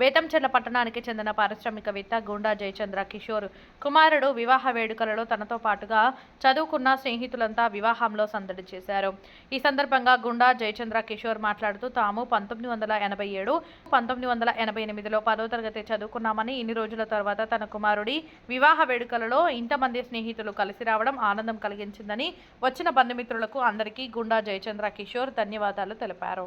బేతంచెర్ల పట్టణానికి చెందిన పారిశ్రామికవేత్త గుండా జయచంద్ర కిషోర్ కుమారుడు వివాహ వేడుకలలో తనతో పాటుగా చదువుకున్న స్నేహితులంతా వివాహంలో సందడి చేశారు. ఈ సందర్భంగా గుండా జయచంద్ర కిషోర్ మాట్లాడుతూ తాము పంతొమ్మిది వందల ఎనభై ఏడు పంతొమ్మిది వందల ఎనభై ఎనిమిదిలో పదో తరగతి చదువుకున్నామని ఇన్ని రోజుల తర్వాత తన కుమారుడి వివాహ వేడుకలలో ఇంతమంది స్నేహితులు కలిసి రావడం ఆనందం కలిగించిందని వచ్చిన బంధుమిత్రులకు అందరికీ గుండా జయచంద్ర కిషోర్ ధన్యవాదాలు తెలిపారు.